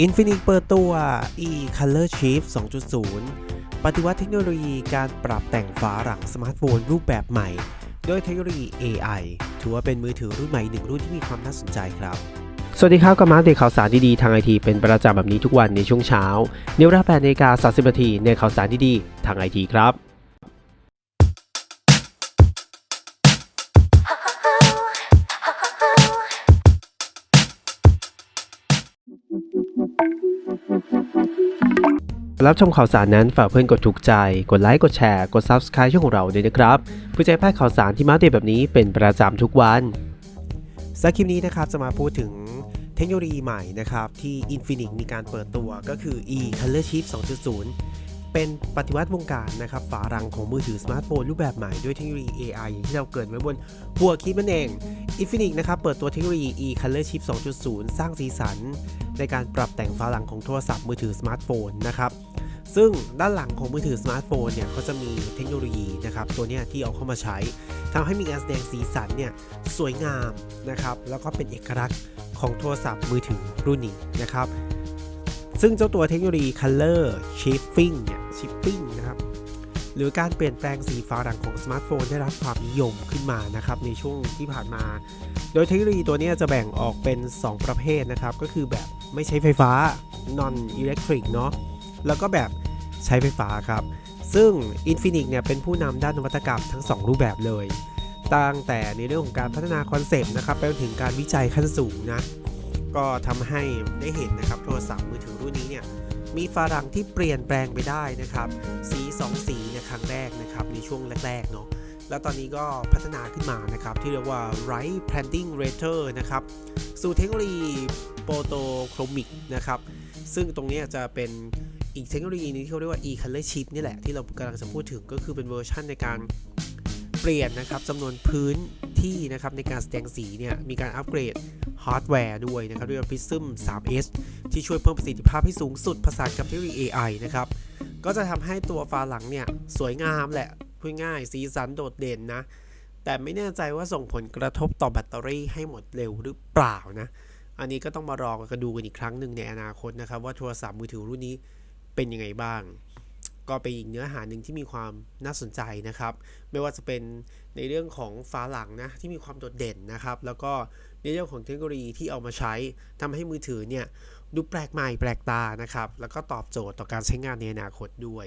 Infinix เปิดตัว e-color shift 2.0 ปฏิวัติเทคโนโลยีการปรับแต่งฝาหลังสมาร์ทโฟนรูปแบบใหม่ โดยเทคโนโลยี AI ถือว่าเป็นมือถือรุ่นใหม่หนึ่งรุ่นที่มีความน่าสนใจครับ สวัสดีครับกับมาอัปเดตข่าวสารดีๆทางไอทีเป็นประจำแบบนี้ทุกวันในช่วงเช้าในเวลา8นาฬิกา30นาทีในข่าวสารดีๆทางไอทีครับ รับชมข่าวสารนั้นฝากเพื่อนกดถูกใจ กดไลค์ กดแชร์ กด Subscribe ช่องของเราด้วยนะครับเพื่อจะไพลาดข่าวสารที่มาเดตแบบนี้เป็นประจำทุกวันสคลิปนี้นะครับจะมาพูดถึงเทคโนโลยีใหม่นะครับที่ Infinix มีการเปิดตัวก็คือ e-color shift 2.0 เป็นปฏิวัติวงการนะครับฝารังของมือถือสมาร์ทโฟนรูปแบบใหม่ด้วยเทคโนโลยี AI อย่างที่เราเกิดไว้บนหัวคลิปนั่นเอง Infinix นะครับเปิดตัวเทคโนโลยี e-color shift 2.0 สร้างสีสัน ในการปรับแต่งฝาหลังของโทรศัพท์มือถือสมาร์ทโฟนนะครับ ซึ่งด้านหลังของมือถือสมาร์ทโฟนเนี่ยก็จะมีเทคโนโลยีนะครับตัวนี้ที่เอาเข้ามาใช้ทำให้มีการแสดงสีสันเนี่ยสวยงามนะครับแล้วก็เป็นเอกลักษณ์ของโทรศัพท์มือถือรุ่นนี้นะครับซึ่งเจ้าตัวเทคโนโลยี Color Shifting เนี่ย Shifting นะครับหรือการเปลี่ยนแปลงสีฟ้าหลังของสมาร์ทโฟนได้รับความนิยมขึ้นมานะครับในช่วงที่ผ่านมา โดยเทคโนโลยีตัวนี้จะแบ่งออกเป็น 2 ประเภทนะครับ ก็คือแบบไม่ใช้ไฟฟ้า non electric เนาะแล้วก็แบบ ใช้ไฟฟ้าครับ ซึ่ง Infinix เนี่ยเป็นผู้นำด้านนวัตกรรมทั้ง 2 รูปแบบเลย ตั้งแต่ในเรื่องของการพัฒนาคอนเซปต์นะครับไปจนถึงการวิจัยขั้นสูงนะ ก็ทำให้ได้เห็นนะครับโทรศัพท์มือถือรุ่นนี้เนี่ยมีฝารังที่เปลี่ยนแปลงไปได้นะครับ สี 2 สีในครั้งแรกนะครับในช่วงแรกๆเนาะแล้วตอนนี้ก็พัฒนาขึ้นมานะครับ ที่เรียกว่า Right Planting Rater นะครับ สู่เทคโนโลยีโปรโตโครมิกนะครับ ซึ่งตรงนี้จะเป็น อีกเทคโนโลยีนึงที่เขาเรียกว่า e-color chip นี่แหละที่เรากำลังจะพูดถึงก็คือเป็นเวอร์ชันในการเปลี่ยนนะครับจำนวนพื้นที่นะครับในการแสดงสีเนี่ยมีการอัปเกรดฮาร์ดแวร์ด้วยนะครับด้วย Prism 3S ที่ช่วยเพิ่มประสิทธิภาพให้สูงสุดผสานกับเทคโนโลยี AI นะครับก็จะทำให้ตัวฝาหลังเนี่ยสวยงามแหละพูดง่ายสีสันโดดเด่นนะ แต่ไม่แน่ใจว่าส่งผลกระทบต่อแบตเตอรี่ให้หมดเร็วหรือเปล่านะ อันนี้ก็ต้องมารอกันดูกันอีกครั้งหนึ่งในอนาคตนะครับ ว่าโทรศัพท์มือถือรุ่นนี้ เป็นยังไงบ้าง ก็เป็นอีกเนื้อหาหนึ่งที่มีความน่าสนใจนะครับ ไม่ว่าจะเป็นในเรื่องของฝาหลังนะที่มีความโดดเด่นนะครับ แล้วก็ในเรื่องของเทคโนโลยีที่เอามาใช้ทำให้มือถือเนี่ยดูแปลกใหม่แปลกตานะครับ แล้วก็ตอบโจทย์ต่อการใช้งานในอนาคตด้วย